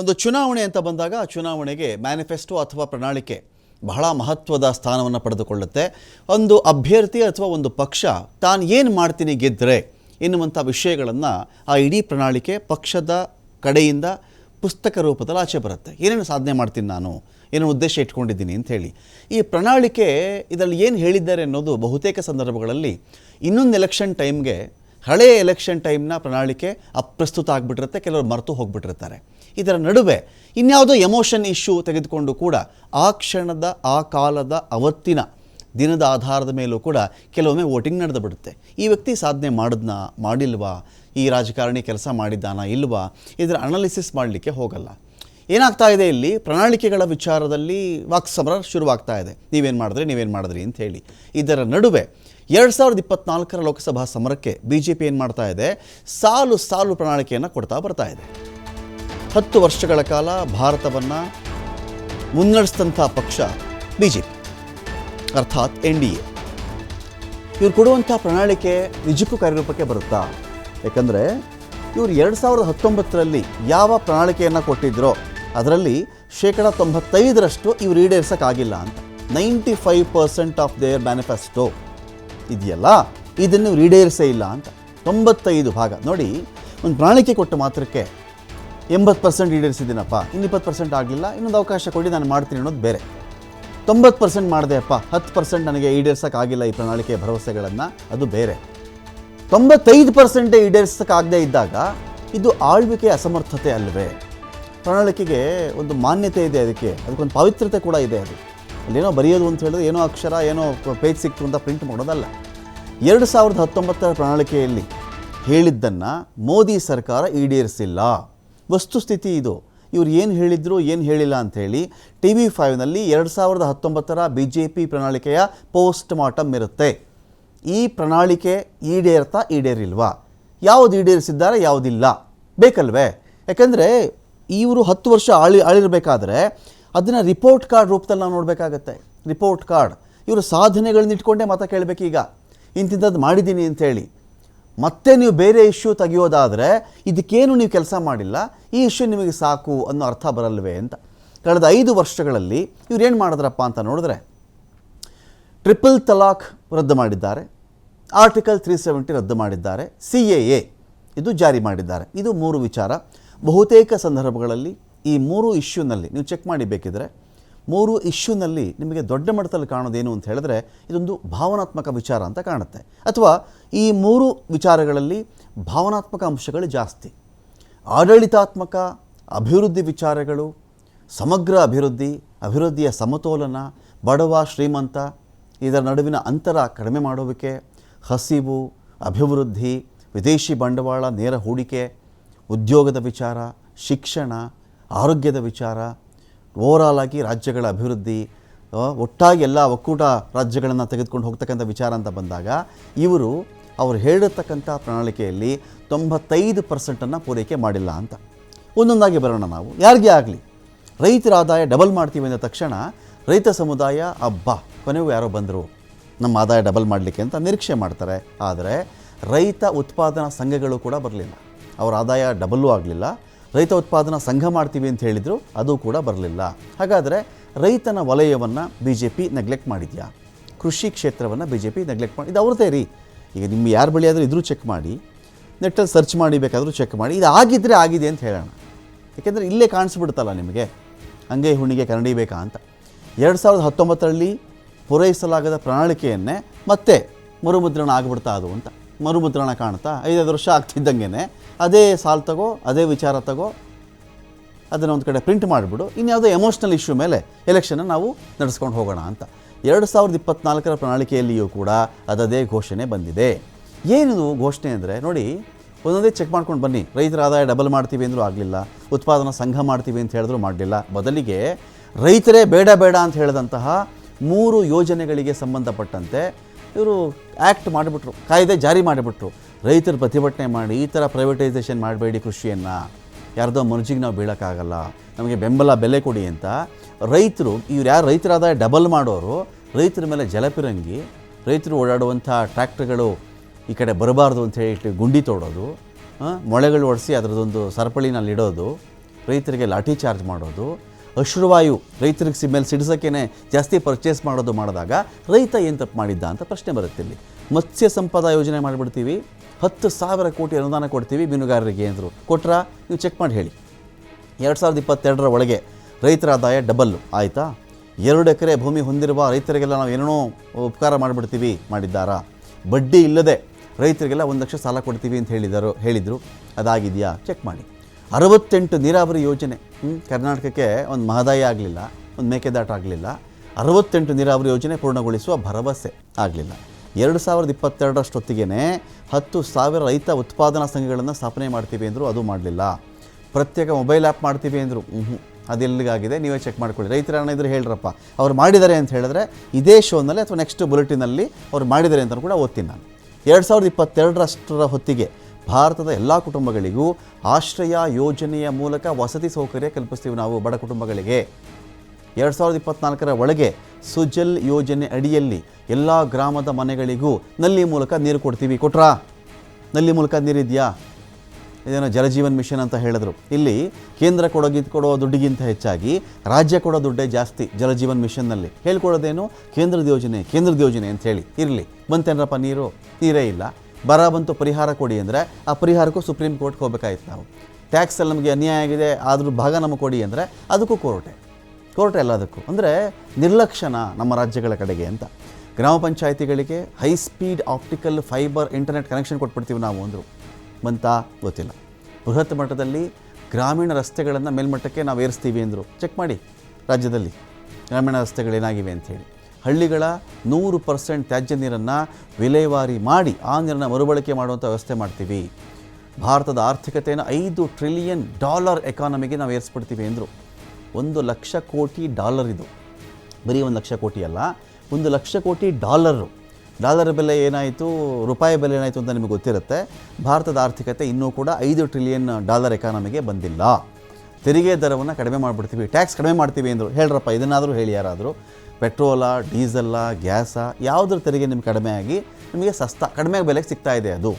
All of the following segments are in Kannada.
ಒಂದು ಚುನಾವಣೆ ಅಂತ ಬಂದಾಗ ಆ ಚುನಾವಣೆಗೆ ಮ್ಯಾನಿಫೆಸ್ಟೋ ಅಥವಾ ಪ್ರಣಾಳಿಕೆ ಬಹಳ ಮಹತ್ವದ ಸ್ಥಾನವನ್ನು ಪಡೆದುಕೊಳ್ಳುತ್ತೆ. ಒಂದು ಅಭ್ಯರ್ಥಿ ಅಥವಾ ಒಂದು ಪಕ್ಷ ತಾನು ಏನು ಮಾಡ್ತೀನಿ ಗೆದ್ದರೆ ಎನ್ನುವಂಥ ವಿಷಯಗಳನ್ನು ಆ ಇಡೀ ಪ್ರಣಾಳಿಕೆ ಪಕ್ಷದ ಕಡೆಯಿಂದ ಪುಸ್ತಕ ರೂಪದಲ್ಲಿ ಆಚೆ ಬರುತ್ತೆ. ಏನೇನು ಸಾಧನೆ ಮಾಡ್ತೀನಿ ನಾನು? ಏನೋ ಉದ್ದೇಶ ಇಟ್ಕೊಂಡಿದ್ದೀನಿ ಅಂಥೇಳಿ ಈ ಪ್ರಣಾಳಿಕೆ ಇದರಲ್ಲಿ ಏನು ಹೇಳಿದ್ದಾರೆ ಅನ್ನೋದು ಬಹುತೇಕ ಸಂದರ್ಭಗಳಲ್ಲಿ ಇನ್ನೊಂದು ಎಲೆಕ್ಷನ್ ಟೈಮ್ಗೆ ಹಳೆಯ ಎಲೆಕ್ಷನ್ ಟೈಮ್ನ ಪ್ರಣಾಳಿಕೆ ಅಪ್ರಸ್ತುತ ಆಗಿಬಿಟ್ಟಿರುತ್ತೆ. ಕೆಲವರು ಮರೆತು ಹೋಗ್ಬಿಟ್ಟಿರ್ತಾರೆ. ಇದರ ನಡುವೆ ಇನ್ಯಾವುದೋ ಎಮೋಷನ್ ಇಶ್ಯೂ ತೆಗೆದುಕೊಂಡು ಕೂಡ ಆ ಕ್ಷಣದ, ಆ ಕಾಲದ, ಅವತ್ತಿನ ದಿನದ ಆಧಾರದ ಮೇಲೂ ಕೂಡ ಕೆಲವೊಮ್ಮೆ ವೋಟಿಂಗ್ ನಡೆದು ಬಿಡುತ್ತೆ. ಈ ವ್ಯಕ್ತಿ ಸಾಧನೆ ಮಾಡಿದ್ನಾ, ಮಾಡಿಲ್ವಾ? ಈ ರಾಜಕಾರಣಿ ಕೆಲಸ ಮಾಡಿದ್ದಾನಾ, ಇಲ್ವಾ? ಇದರ ಅನಾಲಿಸಿಸ್ ಮಾಡಲಿಕ್ಕೆ ಹೋಗಲ್ಲ. ಏನಾಗ್ತಾ ಇದೆ ಇಲ್ಲಿ? ಪ್ರಣಾಳಿಕೆಗಳ ವಿಚಾರದಲ್ಲಿ ವಾಕ್ಸಮರ ಶುರುವಾಗ್ತಾ ಇದೆ. ನೀವೇನು ಮಾಡಿದ್ರಿ ನೀವೇನು ಮಾಡಿದ್ರಿ ಅಂತ ಹೇಳಿ. ಇದರ ನಡುವೆ ಎರಡು ಸಾವಿರದ ಇಪ್ಪತ್ತ್ನಾಲ್ಕರ ಲೋಕಸಭಾ ಸಮರಕ್ಕೆ ಬಿ ಜೆ ಪಿ ಏನು ಮಾಡ್ತಾ ಇದೆ? ಸಾಲು ಸಾಲು ಪ್ರಣಾಳಿಕೆಯನ್ನು ಕೊಡ್ತಾ ಬರ್ತಾ ಇದೆ. ಹತ್ತು ವರ್ಷಗಳ ಕಾಲ ಭಾರತವನ್ನು ಮುನ್ನಡೆಸಿದಂಥ ಪಕ್ಷ ಬಿ ಜೆ ಪಿ ಅರ್ಥಾತ್ ಎನ್ ಡಿ ಎ. ಇವ್ರು ಕೊಡುವಂಥ ಪ್ರಣಾಳಿಕೆ ನಿಜಕ್ಕೂ ಕಾರ್ಯರೂಪಕ್ಕೆ ಬರುತ್ತಾ? ಯಾಕಂದರೆ ಇವರು ಎರಡು ಸಾವಿರದ ಹತ್ತೊಂಬತ್ತರಲ್ಲಿ ಯಾವ ಪ್ರಣಾಳಿಕೆಯನ್ನು ಕೊಟ್ಟಿದ್ರೋ ಅದರಲ್ಲಿ ಶೇಕಡ ತೊಂಬತ್ತೈದರಷ್ಟು ಇವರು ಈಡೇರಿಸೋಕ್ಕಾಗಿಲ್ಲ ಅಂತ. Ninety five percent of their manifesto ಇದೆಯಲ್ಲ? ಇದನ್ನು ಇವ್ರು ಈಡೇರಿಸೇ ಇಲ್ಲ ಅಂತ. ತೊಂಬತ್ತೈದು ಭಾಗ. ನೋಡಿ, ಒಂದು ಪ್ರಣಾಳಿಕೆ ಕೊಟ್ಟ ಮಾತ್ರಕ್ಕೆ ಎಂಬತ್ತು ಪರ್ಸೆಂಟ್ ಈಡೇರಿಸಿದ್ದೀನಪ್ಪ ಇನ್ನು ಇಪ್ಪತ್ತು ಪರ್ಸೆಂಟ್ ಆಗಲಿಲ್ಲ ಇನ್ನೊಂದು ಅವಕಾಶ ಕೊಡಿ, ನಾನು ಮಾಡ್ತೀನಿ ಅನ್ನೋದು ಬೇರೆ. ತೊಂಬತ್ತು ಪರ್ಸೆಂಟ್ ಮಾಡಿದೆಯಪ್ಪ ಹತ್ತು ಪರ್ಸೆಂಟ್ ನನಗೆ ಈಡೇರ್ಸೋಕ್ಕಾಗಿಲ್ಲ ಈ ಪ್ರಣಾಳಿಕೆಯ ಭರವಸೆಗಳನ್ನು. ಅದು ಬೇರೆ. ತೊಂಬತ್ತೈದು ಪರ್ಸೆಂಟೇ ಈಡೇರಿಸೋಕ್ಕಾಗದೇ ಇದ್ದಾಗ ಇದು ಆಳ್ವಿಕೆ ಅಸಮರ್ಥತೆ ಅಲ್ಲವೇ ಪ್ರಣಾಳಿಕೆಗೆ ಒಂದು ಮಾನ್ಯತೆ ಇದೆ ಅದಕ್ಕೆ. ಅದಕ್ಕೊಂದು ಪವಿತ್ರತೆ ಕೂಡ ಇದೆ ಅದು. ಅಲ್ಲೇನೋ ಬರೆಯೋದು ಅಂತ ಹೇಳಿದ್ರೆ ಏನೋ ಅಕ್ಷರ, ಏನೋ ಪೇಜ್ ಸಿಕ್ತು ಅಂತ ಪ್ರಿಂಟ್ ಮಾಡೋದಲ್ಲ. ಎರಡು ಸಾವಿರದ ಹತ್ತೊಂಬತ್ತರ ಪ್ರಣಾಳಿಕೆಯಲ್ಲಿ ಹೇಳಿದ್ದನ್ನು ಮೋದಿ ಸರ್ಕಾರ ಈಡೇರಿಸಿಲ್ಲ. ವಸ್ತುಸ್ಥಿತಿ ಇದು. ಇವ್ರು ಏನು ಹೇಳಿದ್ರು ಏನು ಹೇಳಿಲ್ಲ ಅಂಥೇಳಿ ಟಿ ವಿ ಫೈವ್ನಲ್ಲಿ ಎರಡು ಸಾವಿರದ ಹತ್ತೊಂಬತ್ತರ ಬಿ ಜೆ ಪಿ ಪ್ರಣಾಳಿಕೆಯ ಪೋಸ್ಟ್ ಮಾರ್ಟಮ್ ಇರುತ್ತೆ. ಈ ಪ್ರಣಾಳಿಕೆ ಈಡೇರ್ತಾ ಈಡೇರಿಲ್ವಾ? ಯಾವುದು ಈಡೇರಿಸಿದ್ದಾರೆ, ಯಾವುದಿಲ್ಲ? ಬೇಕಲ್ವೇ? ಯಾಕಂದರೆ ಇವರು ಹತ್ತು ವರ್ಷ ಆಳಿ ಆಳಿರಬೇಕಾದ್ರೆ ಅದನ್ನು ರಿಪೋರ್ಟ್ ಕಾರ್ಡ್ ರೂಪದಲ್ಲಿ ನಾವು ನೋಡಬೇಕಾಗತ್ತೆ. ರಿಪೋರ್ಟ್ ಕಾರ್ಡ್ ಇವರು ಸಾಧನೆಗಳನ್ನ ಇಟ್ಕೊಂಡೇ ಮತ ಕೇಳಬೇಕೀಗ. ಇಂತಿಂಥದ್ದು ಮಾಡಿದ್ದೀನಿ ಅಂಥೇಳಿ ಮತ್ತೆ ನೀವು ಬೇರೆ ಇಶ್ಯೂ ತೆಗೆಯೋದಾದರೆ ಇದಕ್ಕೇನು ನೀವು ಕೆಲಸ ಮಾಡಿಲ್ಲ, ಈ ಇಶ್ಯೂ ನಿಮಗೆ ಸಾಕು ಅನ್ನೋ ಅರ್ಥ ಬರಲ್ವೇ ಅಂತ. ಕಳೆದ ಐದು ವರ್ಷಗಳಲ್ಲಿ ಇವ್ರು ಏನು ಮಾಡಿದ್ರಪ್ಪ ಅಂತ ನೋಡಿದ್ರೆ ಟ್ರಿಪಲ್ ತಲಾಖ್ ರದ್ದು ಮಾಡಿದ್ದಾರೆ, ಆರ್ಟಿಕಲ್ ತ್ರೀ ಸೆವೆಂಟಿ ರದ್ದು ಮಾಡಿದ್ದಾರೆ, ಸಿ ಎ ಎ ಇದು ಜಾರಿ ಮಾಡಿದ್ದಾರೆ. ಇದು ಮೂರು ವಿಚಾರ. ಬಹುತೇಕ ಸಂದರ್ಭಗಳಲ್ಲಿ ಈ ಮೂರು ಇಶ್ಯೂನಲ್ಲಿ ನೀವು ಚೆಕ್ ಮಾಡಿ ಬೇಕಿದ್ರೆ ಮೂರು ಇಶ್ಯೂನಲ್ಲಿ ನಿಮಗೆ ದೊಡ್ಡ ಮಟ್ಟದಲ್ಲಿ ಕಾಣೋದೇನು ಅಂತ ಹೇಳಿದ್ರೆ ಇದೊಂದು ಭಾವನಾತ್ಮಕ ವಿಚಾರ ಅಂತ ಕಾಣುತ್ತೆ. ಅಥವಾ ಈ ಮೂರು ವಿಚಾರಗಳಲ್ಲಿ ಭಾವನಾತ್ಮಕ ಅಂಶಗಳು ಜಾಸ್ತಿ. ಆಡಳಿತಾತ್ಮಕ, ಅಭಿವೃದ್ಧಿ ವಿಚಾರಗಳು, ಸಮಗ್ರ ಅಭಿವೃದ್ಧಿ, ಅಭಿವೃದ್ಧಿಯ ಸಮತೋಲನ, ಬಡವ, ಶ್ರೀಮಂತ, ಇದರ ನಡುವಿನ ಅಂತರ ಕಡಿಮೆ ಮಾಡುವಿಕೆ ಹಸಿವು, ಅಭಿವೃದ್ಧಿ, ವಿದೇಶಿ ಬಂಡವಾಳ, ನೇರ ಹೂಡಿಕೆ, ಉದ್ಯೋಗದ ವಿಚಾರ, ಶಿಕ್ಷಣ, ಆರೋಗ್ಯದ ವಿಚಾರ ಓವರಾಲ್ ಆಗಿ ರಾಜ್ಯಗಳ ಅಭಿವೃದ್ಧಿ ಒಟ್ಟಾಗಿ ಎಲ್ಲ ಒಕ್ಕೂಟ ರಾಜ್ಯಗಳನ್ನು ತೆಗೆದುಕೊಂಡು ಹೋಗ್ತಕ್ಕಂಥ ವಿಚಾರ ಅಂತ ಬಂದಾಗ ಇವರು ಅವರು ಹೇಳಿರ್ತಕ್ಕಂಥ ಪ್ರಣಾಳಿಕೆಯಲ್ಲಿ ತೊಂಬತ್ತೈದು ಪರ್ಸೆಂಟನ್ನು ಪೂರೈಕೆ ಮಾಡಿಲ್ಲ ಅಂತ. ಒಂದೊಂದಾಗಿ ಬರೋಣ ನಾವು. ಯಾರಿಗೆ ಆಗಲಿ? ರೈತರ ಆದಾಯ ಡಬಲ್ ಮಾಡ್ತೀವಿ ಅಂದ ತಕ್ಷಣ ರೈತ ಸಮುದಾಯ, ಅಬ್ಬಾ, ಕೊನೆಗೂ ಯಾರೋ ಬಂದರು. ನಮ್ಮ ಆದಾಯ ಡಬಲ್ ಮಾಡಲಿಕ್ಕೆ ಅಂತ ನಿರೀಕ್ಷೆ ಮಾಡ್ತಾರೆ. ಆದರೆ ರೈತ ಉತ್ಪಾದನಾ ಸಂಘಗಳು ಕೂಡ ಬರಲಿಲ್ಲ. ಅವರ ಆದಾಯ ಡಬಲ್ಲೂ ಆಗಲಿಲ್ಲ. ರೈತ ಉತ್ಪಾದನಾ ಸಂಘ ಮಾಡ್ತೀವಿ ಅಂತ ಹೇಳಿದರು, ಅದು ಕೂಡ ಬರಲಿಲ್ಲ. ಹಾಗಾದರೆ ರೈತನ ವಲಯವನ್ನು ಬಿ ಜೆ ಪಿ ನೆಗ್ಲೆಕ್ಟ್ ಮಾಡಿದ್ಯಾ? ಕೃಷಿ ಕ್ಷೇತ್ರವನ್ನು ಬಿ ಜೆ ಪಿ ನೆಗ್ಲೆಕ್ಟ್ ಮಾಡಿ ಇದು ಅವ್ರದ್ದೇ ರೀ. ಈಗ ನಿಮ್ಮ ಯಾರ ಬಳಿ ಆದರೂ ಇದ್ರೂ ಚೆಕ್ ಮಾಡಿ ನೆಟ್ಟಲ್ಲಿ ಸರ್ಚ್ ಮಾಡಿ ಬೇಕಾದರೂ ಚೆಕ್ ಮಾಡಿ, ಇದು ಆಗಿದ್ದರೆ ಆಗಿದೆ ಅಂತ ಹೇಳೋಣ. ಯಾಕೆಂದರೆ ಇಲ್ಲೇ ಕಾಣಿಸ್ಬಿಡ್ತಲ್ಲ ನಿಮಗೆ. ಹಂಗೆ ಹುಣ್ಣಿಗೆ ಕನ್ನಡಿ ಬೇಕಾ ಅಂತ. ಎರಡು ಸಾವಿರದ ಹತ್ತೊಂಬತ್ತರಲ್ಲಿ ಪೂರೈಸಲಾಗದ ಪ್ರಣಾಳಿಕೆಯನ್ನೇ ಮತ್ತೆ ಮರುಮುದ್ರಣ ಆಗಿಬಿಡ್ತಾ ಅದು ಅಂತ. ಮರುಮುದ್ರಣ ಕಾಣ್ತಾ ಐದೈದು ವರ್ಷ ಆಗ್ತಿದ್ದಂಗೆ ಅದೇ ಸಾಲ್ ತಗೋ, ಅದೇ ವಿಚಾರ ತಗೋ, ಅದನ್ನು ಒಂದು ಕಡೆ ಪ್ರಿಂಟ್ ಮಾಡಿಬಿಡು. ಇನ್ಯಾವುದೋ ಎಮೋಷ್ನಲ್ ಇಶ್ಯೂ ಮೇಲೆ ಎಲೆಕ್ಷನ್ನ ನಾವು ನಡೆಸ್ಕೊಂಡು ಹೋಗೋಣ ಅಂತ. ಎರಡು ಸಾವಿರದ ಇಪ್ಪತ್ನಾಲ್ಕರ ಪ್ರಣಾಳಿಕೆಯಲ್ಲಿಯೂ ಕೂಡ ಅದದೇ ಘೋಷಣೆ ಬಂದಿದೆ. ಏನಿದು ಘೋಷಣೆ ಅಂದರೆ ನೋಡಿ, ಒಂದೊಂದೇ ಚೆಕ್ ಮಾಡ್ಕೊಂಡು ಬನ್ನಿ. ರೈತರ ಆದಾಯ ಡಬಲ್ ಮಾಡ್ತೀವಿ ಅಂದರೂ ಆಗಲಿಲ್ಲ. ಉತ್ಪಾದನಾ ಸಂಘ ಮಾಡ್ತೀವಿ ಅಂತ ಹೇಳಿದ್ರು ಮಾಡಲಿಲ್ಲ. ಬದಲಿಗೆ ರೈತರೇ ಬೇಡ ಬೇಡ ಅಂತ ಹೇಳಿದಂತಹ ಮೂರು ಯೋಜನೆಗಳಿಗೆ ಸಂಬಂಧಪಟ್ಟಂತೆ ಇವರು ಆ್ಯಕ್ಟ್ ಮಾಡಿಬಿಟ್ರು, ಕಾಯ್ದೆ ಜಾರಿ ಮಾಡಿಬಿಟ್ರು. ರೈತರು ಪ್ರತಿಭಟನೆ ಮಾಡಿ ಈ ಥರ ಪ್ರೈವೇಟೈಸೇಷನ್ ಮಾಡಬೇಡಿ ಕೃಷಿಯನ್ನು. ಯಾರ್ದೋ ಮನುಜಿಗೆ ನಾವು ಬೀಳೋಕ್ಕಾಗಲ್ಲ. ನಮಗೆ ಬೆಂಬಲ ಬೆಲೆ ಕೊಡಿ ಅಂತ ರೈತರು, ಇವ್ರು ಯಾರು ರೈತರಾದ ಡಬಲ್ ಮಾಡೋರು, ರೈತರ ಮೇಲೆ ಜಲಪಿರಂಗಿ ರೈತರು ಓಡಾಡುವಂಥ ಟ್ರ್ಯಾಕ್ಟರ್ಗಳು ಈ ಕಡೆ ಬರಬಾರ್ದು ಅಂತ ಹೇಳಿ ಗುಂಡಿ ತೋಡೋದು ಮೊಳೆಗಳು ಒಡಿಸಿ ಅದರದೊಂದು ಸರಪಳಿನಲ್ಲಿ ಇಡೋದು, ರೈತರಿಗೆ ಲಾಠಿ ಚಾರ್ಜ್ ಮಾಡೋದು ಅಶ್ರುವಾಯು ರೈತರಿಗೆ ಸಿ ಮೇಲೆ ಸಿಡಿಸೋಕ್ಕೇ ಜಾಸ್ತಿ ಪರ್ಚೇಸ್ ಮಾಡೋದು ಮಾಡಿದಾಗ ರೈತ ಏನು ತಪ್ಪು ಮಾಡಿದ್ದ ಅಂತ ಪ್ರಶ್ನೆ ಬರುತ್ತೆ ಇಲ್ಲಿ. ಮತ್ಸ್ಯ ಸಂಪದ ಯೋಜನೆ ಮಾಡಿಬಿಡ್ತೀವಿ, ಹತ್ತು ಸಾವಿರ ಕೋಟಿ ಅನುದಾನ ಕೊಡ್ತೀವಿ ಮೀನುಗಾರರಿಗೆ ಅಂದರು. ಕೊಟ್ರಾ? ನೀವು ಚೆಕ್ ಮಾಡಿ ಹೇಳಿ. ಎರಡು ಸಾವಿರದ ಇಪ್ಪತ್ತೆರಡರ ಒಳಗೆ ರೈತರ ಆದಾಯ ಡಬಲ್ಲು ಆಯಿತಾ? ಎರಡು ಎಕರೆ ಭೂಮಿ ಹೊಂದಿರುವ ರೈತರಿಗೆಲ್ಲ ನಾವು ಏನೇನೋ ಉಪಕಾರ ಮಾಡಿಬಿಡ್ತೀವಿ, ಮಾಡಿದ್ದಾರಾ? ಬಡ್ಡಿ ಇಲ್ಲದೆ ರೈತರಿಗೆಲ್ಲ ಒಂದು ಲಕ್ಷ ಸಾಲ ಕೊಡ್ತೀವಿ ಅಂತ ಹೇಳಿದರು ಹೇಳಿದರು. ಅದಾಗಿದೆಯಾ? ಚೆಕ್ ಮಾಡಿ. ಅರವತ್ತೆಂಟು ನೀರಾವರಿ ಯೋಜನೆ ಕರ್ನಾಟಕಕ್ಕೆ ಒಂದು ಮಹದಾಯಿ ಆಗಲಿಲ್ಲ, ಒಂದು ಮೇಕೆದಾಟ ಆಗಲಿಲ್ಲ. ಅರವತ್ತೆಂಟು ನೀರಾವರಿ ಯೋಜನೆ ಪೂರ್ಣಗೊಳಿಸುವ ಭರವಸೆ ಆಗಲಿಲ್ಲ. ಎರಡು ಸಾವಿರದ ಇಪ್ಪತ್ತೆರಡರಷ್ಟೊತ್ತಿಗೆ ಹತ್ತು ಸಾವಿರ ರೈತ ಉತ್ಪಾದನಾ ಸಂಘಗಳನ್ನು ಸ್ಥಾಪನೆ ಮಾಡ್ತೀವಿ ಅಂದರು ಅದು ಮಾಡಲಿಲ್ಲ. ಪ್ರತ್ಯೇಕ ಮೊಬೈಲ್ ಆ್ಯಪ್ ಮಾಡ್ತೀವಿ ಅಂದರು ಹ್ಞೂ ಅದೆಲ್ಲಿಗಾಗಿದೆ ನೀವೇ ಚೆಕ್ ಮಾಡ್ಕೊಳ್ಳಿ. ರೈತರ ಹಣ ಇದ್ರೆ ಹೇಳ್ರಪ್ಪ, ಅವ್ರು ಮಾಡಿದ್ದಾರೆ ಅಂತ ಹೇಳಿದ್ರೆ ಇದೇ ಶೋನಲ್ಲಿ ಅಥವಾ ನೆಕ್ಸ್ಟ್ ಬುಲೆಟಿನಲ್ಲಿ ಅವ್ರು ಮಾಡಿದ್ದಾರೆ ಅಂತ ಕೂಡ ಓದ್ತೀನಿ ನಾನು. ಎರಡು ಸಾವಿರದ ಇಪ್ಪತ್ತೆರಡರಷ್ಟರ ಹೊತ್ತಿಗೆ ಭಾರತದ ಎಲ್ಲ ಕುಟುಂಬಗಳಿಗೂ ಆಶ್ರಯ ಯೋಜನೆಯ ಮೂಲಕ ವಸತಿ ಸೌಕರ್ಯ ಕಲ್ಪಿಸ್ತೀವಿ ನಾವು ಬಡ ಕುಟುಂಬಗಳಿಗೆ. ಎರಡು ಸಾವಿರದ ಇಪ್ಪತ್ನಾಲ್ಕರ ಒಳಗೆ ಸುಜಲ್ ಯೋಜನೆ ಅಡಿಯಲ್ಲಿ ಎಲ್ಲ ಗ್ರಾಮದ ಮನೆಗಳಿಗೂ ನಲ್ಲಿ ಮೂಲಕ ನೀರು ಕೊಡ್ತೀವಿ. ಕೊಟ್ರಾ? ನಲ್ಲಿ ಮೂಲಕ ನೀರಿದೆಯಾ? ಇದೇನೋ ಜಲಜೀವನ್ ಮಿಷನ್ ಅಂತ ಹೇಳಿದ್ರು. ಇಲ್ಲಿ ಕೇಂದ್ರ ಕೊಡೋಗಿ ಕೊಡೋ ದುಡ್ಡಿಗಿಂತ ಹೆಚ್ಚಾಗಿ ರಾಜ್ಯ ಕೊಡೋ ದುಡ್ಡೇ ಜಾಸ್ತಿ ಜಲಜೀವನ್ ಮಿಷನ್ನಲ್ಲಿ ಹೇಳ್ಕೊಡೋದೇನು? ಕೇಂದ್ರದ ಯೋಜನೆ ಕೇಂದ್ರದ ಯೋಜನೆ ಅಂತ ಹೇಳಿ. ಇರಲಿ. ಬಂತೇನ್ರಪ್ಪ ನೀರು? ನೀರೇ ಇಲ್ಲ. ಬರ ಬಂತು ಪರಿಹಾರ ಕೊಡಿ ಅಂದರೆ ಆ ಪರಿಹಾರಕ್ಕೂ ಸುಪ್ರೀಂ ಕೋರ್ಟ್ಗೆ ಹೋಗ್ಬೇಕಾಯ್ತು ನಾವು. ಟ್ಯಾಕ್ಸಲ್ಲಿ ನಮಗೆ ಅನ್ಯಾಯ ಆಗಿದೆ, ಆದರೂ ಭಾಗ ನಮಗೆ ಕೊಡಿ ಅಂದರೆ ಅದಕ್ಕೂ ಕೋರ್ಟೆ ಕೋರ್ಟ್ ಎಲ್ಲದಕ್ಕೂ ಅಂದರೆ ನಿರ್ಲಕ್ಷಣ ನಮ್ಮ ರಾಜ್ಯಗಳ ಕಡೆಗೆ ಅಂತ. ಗ್ರಾಮ ಪಂಚಾಯಿತಿಗಳಿಗೆ high speed optical fibre internet connection ಕೊಟ್ಬಿಡ್ತೀವಿ ನಾವು ಅಂದರು. ಅಂತ ಗೊತ್ತಿಲ್ಲ. ಬೃಹತ್ ಮಟ್ಟದಲ್ಲಿ ಗ್ರಾಮೀಣ ರಸ್ತೆಗಳನ್ನು ಮೇಲ್ಮಟ್ಟಕ್ಕೆ ನಾವು ಏರಿಸ್ತೀವಿ ಅಂದರು. ಚೆಕ್ ಮಾಡಿ. ರಾಜ್ಯದಲ್ಲಿ ಗ್ರಾಮೀಣ ರಸ್ತೆಗಳೇನಾಗಿವೆ ಅಂಥೇಳಿ ಹಳ್ಳಿಗಳ ನೂರು ಪರ್ಸೆಂಟ್ ತ್ಯಾಜ್ಯ ನೀರನ್ನು ವಿಲೇವಾರಿ ಮಾಡಿ ಆ ನೀರನ್ನು ಮರುಬಳಕೆ ಮಾಡುವಂಥ ವ್ಯವಸ್ಥೆ ಮಾಡ್ತೀವಿ. ಭಾರತದ ಆರ್ಥಿಕತೆಯನ್ನು ಐದು ಟ್ರಿಲಿಯನ್ ಡಾಲರ್ ಎಕಾನಮಿಗೆ ನಾವು ಏರಿಸ್ಬಿಡ್ತೀವಿ ಅಂದರು. ಒಂದು ಲಕ್ಷ ಕೋಟಿ ಡಾಲರ್ ಇದು. ಬರೀ ಒಂದು ಲಕ್ಷ ಕೋಟಿ ಅಲ್ಲ, ಒಂದು ಲಕ್ಷ ಕೋಟಿ ಡಾಲರು. ಡಾಲರ್ ಬೆಲೆ ಏನಾಯಿತು, ರೂಪಾಯಿ ಬೆಲೆ ಏನಾಯಿತು ಅಂತ ನಿಮಗೆ ಗೊತ್ತಿರುತ್ತೆ. ಭಾರತದ ಆರ್ಥಿಕತೆ ಇನ್ನೂ ಕೂಡ ಐದು ಟ್ರಿಲಿಯನ್ ಡಾಲರ್ ಎಕಾನಮಿಗೆ ಬಂದಿಲ್ಲ. ತೆರಿಗೆ ದರವನ್ನು ಕಡಿಮೆ ಮಾಡಿಬಿಡ್ತೀವಿ, ಟ್ಯಾಕ್ಸ್ ಕಡಿಮೆ ಮಾಡ್ತೀವಿ ಅಂದರು. ಹೇಳ್ರಪ್ಪ, ಇದನ್ನಾದರೂ ಹೇಳಿ ಯಾರಾದರೂ. ಪೆಟ್ರೋಲ, ಡೀಸೆಲ್ಲ, ಗ್ಯಾಸ ಯಾವುದ್ರ ತೆರಿಗೆ ನಿಮ್ಗೆ ಕಡಿಮೆ ಆಗಿ ನಿಮಗೆ ಸಸ್ತಾ, ಕಡಿಮೆ ಬೆಲೆಗೆ ಸಿಗ್ತಾ ಇದೆ ಅದು.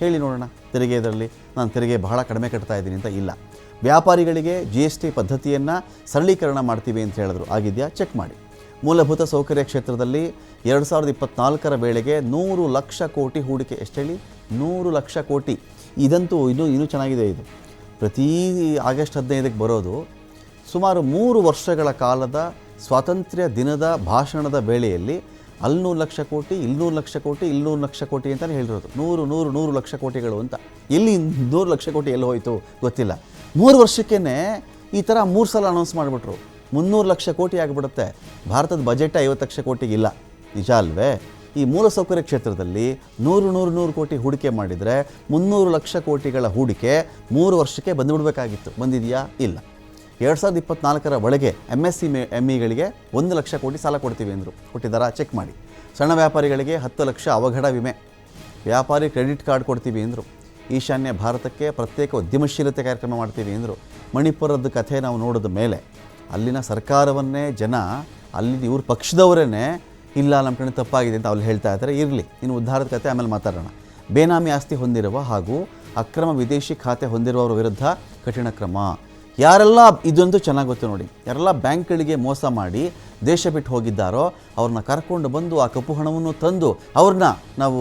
ಹೇಳಿ ನೋಡೋಣ, ತೆರಿಗೆ ಇದರಲ್ಲಿ ನಾನು ತೆರಿಗೆ ಬಹಳ ಕಡಿಮೆ ಕಟ್ತಾ ಇದ್ದೀನಿ ಅಂತ ಇಲ್ಲ. ವ್ಯಾಪಾರಿಗಳಿಗೆ ಜಿ ಎಸ್ ಟಿ ಪದ್ಧತಿಯನ್ನು ಸರಳೀಕರಣ ಮಾಡ್ತೀವಿ ಅಂತ ಹೇಳಿದ್ರು. ಆಗಿದೆಯಾ? ಚೆಕ್ ಮಾಡಿ. ಮೂಲಭೂತ ಸೌಕರ್ಯ ಕ್ಷೇತ್ರದಲ್ಲಿ ಎರಡು ಸಾವಿರದ ಇಪ್ಪತ್ನಾಲ್ಕರ ವೇಳೆಗೆ ನೂರು ಲಕ್ಷ ಕೋಟಿ ಹೂಡಿಕೆ. ಎಷ್ಟು ಹೇಳಿ? ನೂರು ಲಕ್ಷ ಕೋಟಿ. ಇದಂತೂ ಇನ್ನೂ ಇನ್ನೂ ಚೆನ್ನಾಗಿದೆ ಇದು. ಪ್ರತಿ ಆಗಸ್ಟ್ ಹದಿನೈದಕ್ಕೆ ಬರೋದು ಸುಮಾರು ಮೂರು ವರ್ಷಗಳ ಕಾಲದ ಸ್ವಾತಂತ್ರ್ಯ ದಿನದ ಭಾಷಣದ ವೇಳೆಯಲ್ಲಿ ಅಲ್ಲಿ ನೂರು ಲಕ್ಷ ಕೋಟಿ ಇಲ್ಲಿ ನೂರು ಲಕ್ಷ ಕೋಟಿ ಇಲ್ಲಿ ನೂರು ಲಕ್ಷ ಕೋಟಿ ಅಂತಲೇ ಹೇಳಿರೋದು. ನೂರು ನೂರು ನೂರು ಲಕ್ಷ ಕೋಟಿಗಳು ಅಂತ. ಎಲ್ಲಿ ನೂರು ಲಕ್ಷ ಕೋಟಿ ಎಲ್ಲಿ ಹೋಯಿತು ಗೊತ್ತಿಲ್ಲ. ಮೂರು ವರ್ಷಕ್ಕೇ ಈ ಥರ ಮೂರು ಸಲ ಅನೌನ್ಸ್ ಮಾಡಿಬಿಟ್ರು. ಮುನ್ನೂರು ಲಕ್ಷ ಕೋಟಿ ಆಗಿಬಿಡುತ್ತೆ. ಭಾರತದ ಬಜೆಟ್ ಐವತ್ತು ಲಕ್ಷ ಕೋಟಿಗಿಲ್ಲ ನಿಜ ಅಲ್ವೇ? ಈ ಮೂಲಸೌಕರ್ಯ ಕ್ಷೇತ್ರದಲ್ಲಿ ನೂರು ನೂರು ನೂರು ಕೋಟಿ ಹೂಡಿಕೆ ಮಾಡಿದರೆ ಮುನ್ನೂರು ಲಕ್ಷ ಕೋಟಿಗಳ ಹೂಡಿಕೆ ಮೂರು ವರ್ಷಕ್ಕೆ ಬಂದುಬಿಡಬೇಕಾಗಿತ್ತು. ಬಂದಿದೆಯಾ? ಇಲ್ಲ. ಎರಡು ಸಾವಿರದ ಇಪ್ಪತ್ನಾಲ್ಕರ ಒಳಗೆ ಎಂ ಎಸ್ ಸಿ ಎಂ ಇಗಳಿಗೆ ಒಂದು ಲಕ್ಷ ಕೋಟಿ ಸಾಲ ಕೊಡ್ತೀವಿ ಅಂದರು ಕೊಟ್ಟಿದ್ದಾರಾ ಚೆಕ್ ಮಾಡಿ. ಸಣ್ಣ ವ್ಯಾಪಾರಿಗಳಿಗೆ ಹತ್ತು ಲಕ್ಷ ಅವಘಡ ವಿಮೆ. ವ್ಯಾಪಾರಿ ಕ್ರೆಡಿಟ್ ಕಾರ್ಡ್ ಕೊಡ್ತೀವಿ ಅಂದರು ಈಶಾನ್ಯ ಭಾರತಕ್ಕೆ ಪ್ರತ್ಯೇಕ ಉದ್ಯಮಶೀಲತೆ ಕಾರ್ಯಕ್ರಮ ಮಾಡ್ತೀವಿ ಅಂದರು ಮಣಿಪುರದ ಕಥೆ ನಾವು ನೋಡಿದ ಮೇಲೆ ಅಲ್ಲಿನ ಸರ್ಕಾರವನ್ನೇ ಜನ ಅಲ್ಲಿ ಇವ್ರ ಪಕ್ಷದವರೇ ಇಲ್ಲ ನಮ್ಮ ಕಡೆ ತಪ್ಪಾಗಿದೆ ಅಂತ ಅವ್ರು ಹೇಳ್ತಾ ಇದ್ದಾರೆ ಇರಲಿ. ಇನ್ನು ಉದ್ಧಾರದ ಕತೆ ಆಮೇಲೆ ಮಾತಾಡೋಣ. ಬೇನಾಮಿ ಆಸ್ತಿ ಹೊಂದಿರುವ ಹಾಗೂ ಅಕ್ರಮ ವಿದೇಶಿ ಖಾತೆ ಹೊಂದಿರುವವರ ವಿರುದ್ಧ ಕಠಿಣ ಕ್ರಮ. ಯಾರೆಲ್ಲ ಇದಂತೂ ಚೆನ್ನಾಗಿ ಗೊತ್ತು ನೋಡಿ. ಯಾರೆಲ್ಲ ಬ್ಯಾಂಕ್ಗಳಿಗೆ ಮೋಸ ಮಾಡಿ ದೇಶ ಬಿಟ್ಟು ಹೋಗಿದ್ದಾರೋ ಅವ್ರನ್ನ ಕರ್ಕೊಂಡು ಬಂದು ಆ ಕಪ್ಪು ಹಣವನ್ನು ತಂದು ಅವ್ರನ್ನ ನಾವು